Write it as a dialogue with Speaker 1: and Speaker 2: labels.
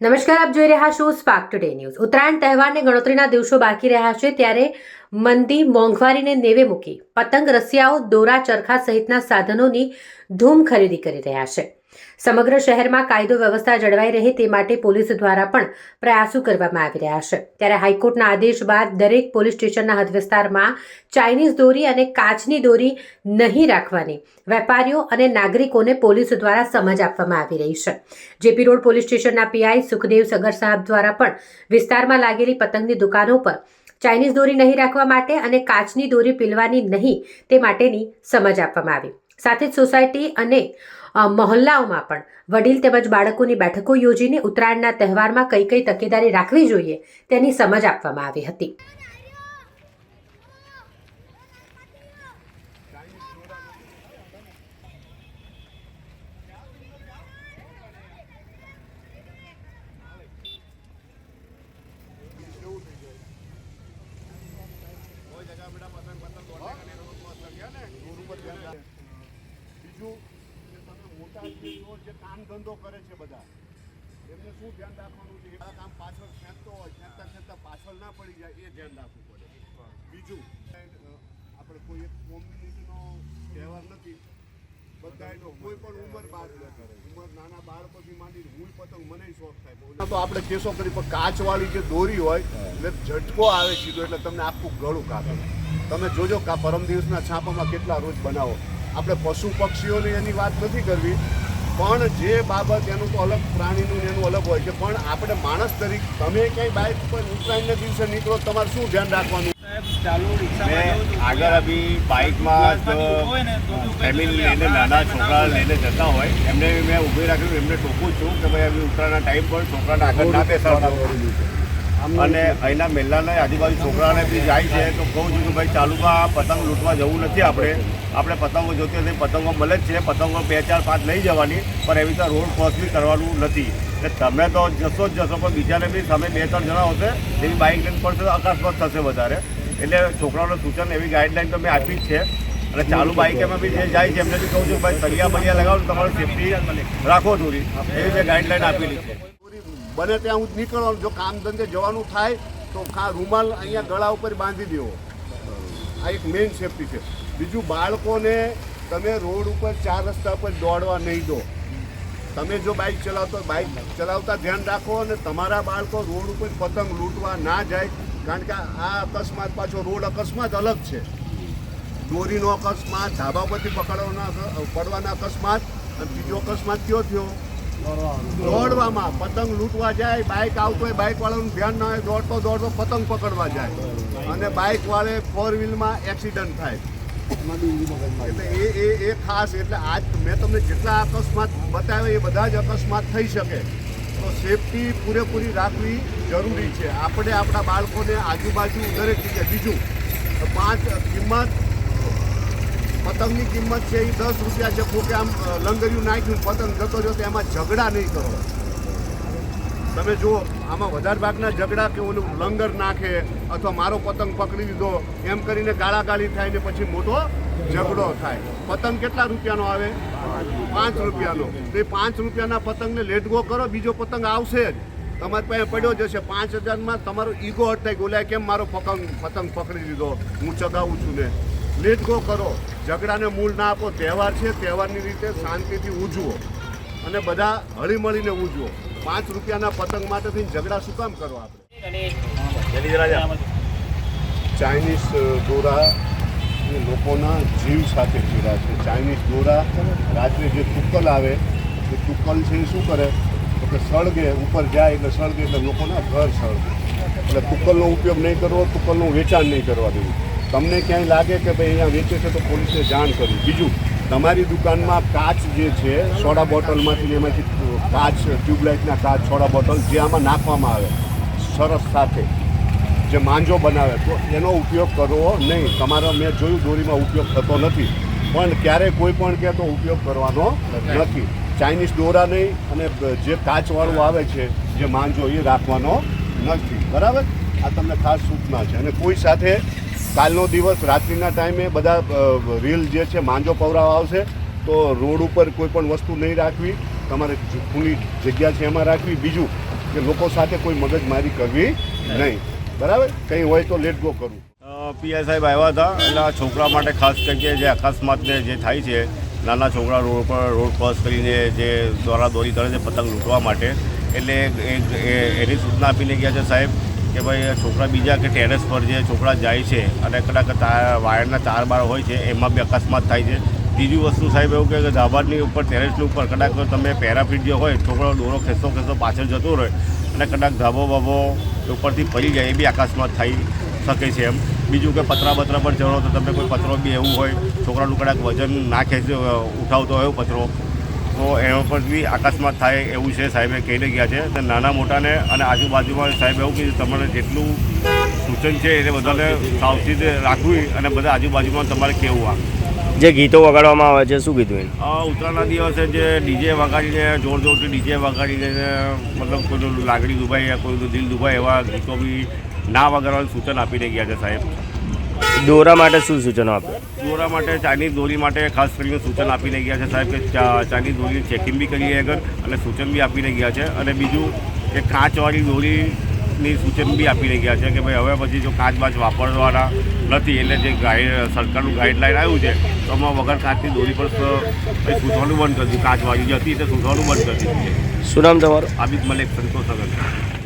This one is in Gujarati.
Speaker 1: નમસ્કાર, આપ જોઈ રહ્યા છો સ્પાર્ક ટુડે ન્યૂઝ ઉત્તરાયણ તહેવારને ગણતરીના દિવસો બાકી રહ્યા છે ત્યારે મંદી, મોંઘવારીને નેવે મૂકી પતંગ, રસિયાઓ, દોરા, ચરખા સહિતના સાધનોની ધૂમ ખરીદી કરી રહ્યા છે. સમગ્ર શહેરમાં કાયદો વ્યવસ્થા જળવાઈ રહે તે માટે પોલીસ દ્વારા પણ પ્રયાસો કરવામાં આવી રહ્યા છે. ત્યારે હાઈકોર્ટના આદેશ બાદ દરેક પોલીસ સ્ટેશનના હદ વિસ્તારમાં ચાઇનીઝ દોરી અને કાચની દોરી નહીં રાખવાની વેપારીઓ અને નાગરિકોને પોલીસ દ્વારા સમજ આપવામાં આવી રહી છે. જેપી રોડ પોલીસ સ્ટેશનના પીઆઈ સુખદેવ સગર સાહેબ દ્વારા પણ વિસ્તારમાં લાગેલી પતંગની દુકાનો પર ચાઇનીઝ દોરી નહીં રાખવા માટે અને કાચની દોરી પીલવાની નહીં તે માટેની સમજ આપવામાં આવી. સાથે જ સોસાયટી અને મહોલ્લાઓમાં પણ. વડીલ તેમજ બાળકોની બેઠકો યોજીને ઉત્તરાયણના તહેવારમાં કઈ કઈ તકેદારી રાખવી જોઈએ તેની સમજ આપવામાં આવી હતી
Speaker 2: બીજું કે તમે મોટા જે કામ ધંધો કરે છે બધા, એમને શું ધ્યાન રાખવાનું છે? આ કામ પાછળ ખેંચતો હોય, ખેંચતા ખેંચતા પાછળ ના પડી જાય, એ ધ્યાન રાખવું પડે. બીજું આપણે કોઈ એક કોમ્યુનિટીનો તહેવાર નથી. બધા તો કોઈ પણ ઉંમર બાદ ન ઉંમર નાના બાળકોથી માંડી હું પતંગ મને શોખ થાય. તો આપણે કેસો કરી, પણ કાચવાળી જે દોરી હોય, એટલે ઝટકો આવે સીધો, એટલે તમને આખું ગળું કાપે. તમે જોજો પરમ દિવસના છાપામાં કેટલા રોજ બનાવો. આપણે પશુ પક્ષીઓની એની વાત નથી કરવી. પણ જે બાબત એનું તો અલગ પ્રાણીનું એનું અલગ હોય છે. પણ આપણે માણસ તરીકે તમે ક્યાંય બાઇક પર ઉત્તરાયણના દિવસે નીકળો તમારે શું ધ્યાન રાખવાનું?
Speaker 3: આગળ અભી બાઇકમાં ફેમિલી લઈને નાના છોકરા લઈને જતા હોય એમને મેં ઊભી રાખ્યું એમને ટોકું છું કે ભાઈ ઉત્તરાયણના ટાઈમ પર છોકરાને આગળ ના બેસાડજો અને અહીંના મેલ્લાના આજુબાજુ છોકરાને બી જાય છે, તો કહું છું કે ભાઈ ચાલુમાં પતંગ લૂંટવા જવું નથી આપણે. આપણે પતંગો જોતી હતી પતંગો મળે જ છે. પતંગો બે, ચાર, પાંચ લઈ જવાની, પણ એવી રીતે રોડ ક્રોસ બી કરવાનું નથી. એટલે તમે તો જશો જ જશો, પણ બીજાને બી તમે બે, ત્રણ જણા હશે એવી બાઇક લઈને પડશે તો અકસ્માત થશે વધારે. એટલે છોકરાઓને સૂચન, એવી ગાઈડલાઈન તો મેં આપી જ છે. અને ચાલુ બાઇક એમાં બી જે જાય છે, એમને બી કહું છું ભાઈ સળિયા બળિયા લગાવો તમારું સેફટી રાખો થોડી. એવી મેં ગાઈડલાઈન આપેલી છે.
Speaker 2: બને ત્યાં હું નીકળવાનું જો કામ ધંધે જવાનું થાય, તો ખા રૂમાલ અહીંયા ગળા ઉપર બાંધી દેવો. આ એક મેઇન સેફટી છે. બીજું બાળકોને તમે રોડ ઉપર ચાર રસ્તા ઉપર દોડવા નહીં દો. તમે જો બાઇક ચલાવતો બાઇક ચલાવતા ધ્યાન રાખો અને તમારા બાળકો રોડ ઉપર પતંગ લૂંટવા ના જાય, કારણ કે આ અકસ્માત પાછો રોડ અકસ્માત અલગ છે. દોરીનો અકસ્માત, ધાબા પરથી પકડવાના પડવાના અકસ્માત, અને બીજો અકસ્માત કયો થયો? દોડવામાં પતંગ લૂંટવા જાય બાઇક આવતો હોય બાઇક વાળાનું ધ્યાન ના હોય, દોડતો દોડતો પતંગ પકડવા જાય. અને બાઇક વાળે ફોર વ્હીલમાં એક્સિડન્ટ થાય. એટલે એ એ એ ખાસ, એટલે આજ મેં તમને જેટલા અકસ્માત બતાવ્યા, એ બધા જ અકસ્માત થઈ શકે. તો સેફટી પૂરેપૂરી રાખવી જરૂરી છે. આપણે આપણા બાળકોને આજુબાજુ દરેક જગ્યાએ બીજું. પાંચ કિંમત પતંગની કિંમત છે એ દસ રૂપિયા છે. પોકે આમ લંગર્યું નાખ્યું, પતંગ જતો રહ્યો તો એમાં ઝઘડા નહીં કરો. તમે જુઓ, આમાં વધારે ભાગના ઝઘડા કે ઓલું લંગર નાખે અથવા મારો પતંગ પકડી દીધો એમ કરીને ગાળાગાળી થાય ને પછી મોટો ઝઘડો થાય. પતંગ કેટલા રૂપિયાનો આવે? પાંચ રૂપિયાનો. તો એ પાંચ રૂપિયાના પતંગને લેટગો કરો, બીજો પતંગ આવશે જ. તમારી પાસે પડ્યો જશે પાંચ હજારમાં તમારો ઈગો અટકાય ગોલાય કેમ મારો પતંગ પતંગ પકડી લીધો? હું ચગાવું છું ને. લેટ ગો કરો. ઝઘડાને મૂળ ના આપો. તહેવાર છે તહેવારની રીતે શાંતિથી ઉજવો. અને બધા હળીમળીને ઉજવો. પાંચ રૂપિયાના પતંગ માટે થઈને ઝઘડા શું કામ કરો આપણે? ચાઇનીઝ દોરા લોકોના જીવ સાથે ચીડા છે. ચાઇનીઝ દોરા રાત્રે જે તુક્કલ આવે એ તુક્કલ છે એ શું કરે? તો કે સળગે ઉપર જાય એટલે સળગે એટલે લોકોના ઘર સળગે. એટલે તુક્કલનો ઉપયોગ નહીં કરવો તુક્કલનું વેચાણ નહીં કરવા દેવું. તમને ક્યાંય લાગે કે ભાઈ અહીંયા વેચે છે તો પોલીસે જાણ કરવી બીજું, તમારી દુકાનમાં કાચ જે છે, સોડા બોટલમાંથી એમાંથી કાચ ટ્યુબલાઇટના કાચ, સોડા બોટલ જે આમાં નાખવામાં આવે, સરસ સાથે, જે માંજો બનાવે, તો એનો ઉપયોગ કરવો નહીં. તમારો મેં જોયું, દોરીમાં ઉપયોગ થતો નથી. પણ ક્યારેય કોઈ પણ કહે તો ઉપયોગ કરવાનો નથી. ચાઇનીઝ દોરા નહીં અને જે કાચવાળું આવે છે, જે માંજો, એ રાખવાનો નથી. બરાબર? આ તમને ખાસ સૂચના છે. અને કોઈ સાથે કાલનો દિવસ રાત્રિના ટાઈમે બધા રીલ જે છે, માંજો પવરાવા આવશે. તો રોડ ઉપર કોઈ પણ વસ્તુ નહીં રાખવી. તમારે ખુલ્લી જગ્યા છે એમાં રાખવી. બીજું કે લોકો સાથે કોઈ મગજમારી કરવી નહીં. બરાબર? કંઈ હોય તો લેટ ગો કરું.
Speaker 3: પીઆઈ સાહેબ આવ્યા હતા. એટલે આ છોકરા માટે ખાસ કરીને જે અકસ્માતને જે થાય છે, નાના છોકરા રોડ પર રોડ ક્રોસ કરીને જે દોરા દોરી કરે છે, પતંગ લૂંટવા માટે. એટલે એની સૂચના આપીને ગયા છે સાહેબ. કે ભાઈ છોકરા બીજા કે ટેરેસ પર જે છોકરા જાય છે અને કદાચ તાર વાયરના તાર બાર હોય છે, એમાં બી અકસ્માત થાય છે. ત્રીજી વસ્તુ સાહેબ એવું કે ધાબાની ઉપર, ટેરેસની ઉપર કદાચ તમે પેરાફીટ જે હોય, છોકરો દોરો ખેંચતો ખેંચતો પાછળ જતો રહે અને કદાચ ધાબો બાબો ઉપરથી પડી જાય, એ બી અકસ્માત થઈ શકે છે એમ. બીજું કે પતરા બતરા પર ચડો તો તમે કોઈ પતરો બી એવું હોય, છોકરાનું કદાચ વજન ના ખેંચી, ઉઠાવતો હોય પતરો. તો એના પણ બી અકસ્માત થાય એવું છે સાહેબે કહીને ગયા છે. તો નાના મોટાને અને આજુબાજુમાં સાહેબ એવું કીધું તમારે જેટલું સૂચન છે એને બધાને સાવચેત રાખવી અને બધા આજુબાજુમાં તમારે કેવું આ.
Speaker 4: જે ગીતો વગાડવામાં આવે છે શું કીધું
Speaker 3: ઉત્તરાયણના દિવસે જે ડીજે વગાડીને જોર જોરથી ડીજે વગાડીને મતલબ કોઈનું લાગણી દુભાઈ કોઈનું દિલ દુભાઈ એવા ગીતો બી ના વગાડવાનું સૂચન આપીને ગયા છે સાહેબ.
Speaker 4: દોરા માટે શું સૂચનો આપે?
Speaker 3: દોરા માટે ચાઇનીઝ દોરી માટે ખાસ કરીને સૂચન આપીને ગયા છે સાહેબ કે ચા- ચાઇનીઝ દોરી ચેકિંગ બી કરીએ આગળ અને સૂચન બી આપીને ગયા છે અને બીજું કે કાચવાળી દોરીની સૂચન બી આપીને ગયા છે કે ભાઈ હવે પછી જો કાચ બાચ વાપરવાના નથી એટલે જે ગાઈડ સરકારનું ગાઈડલાઈન આવ્યું છે તો આમાં વગર કાચની દોરી પર સૂચવાનું બંધ કરી દીધું. કાચવાળી જે હતી તે સૂચવાનું બંધ કરી દીધું છે.
Speaker 4: શું નામ તમારું?
Speaker 3: આબિદ મલિક સંતોષ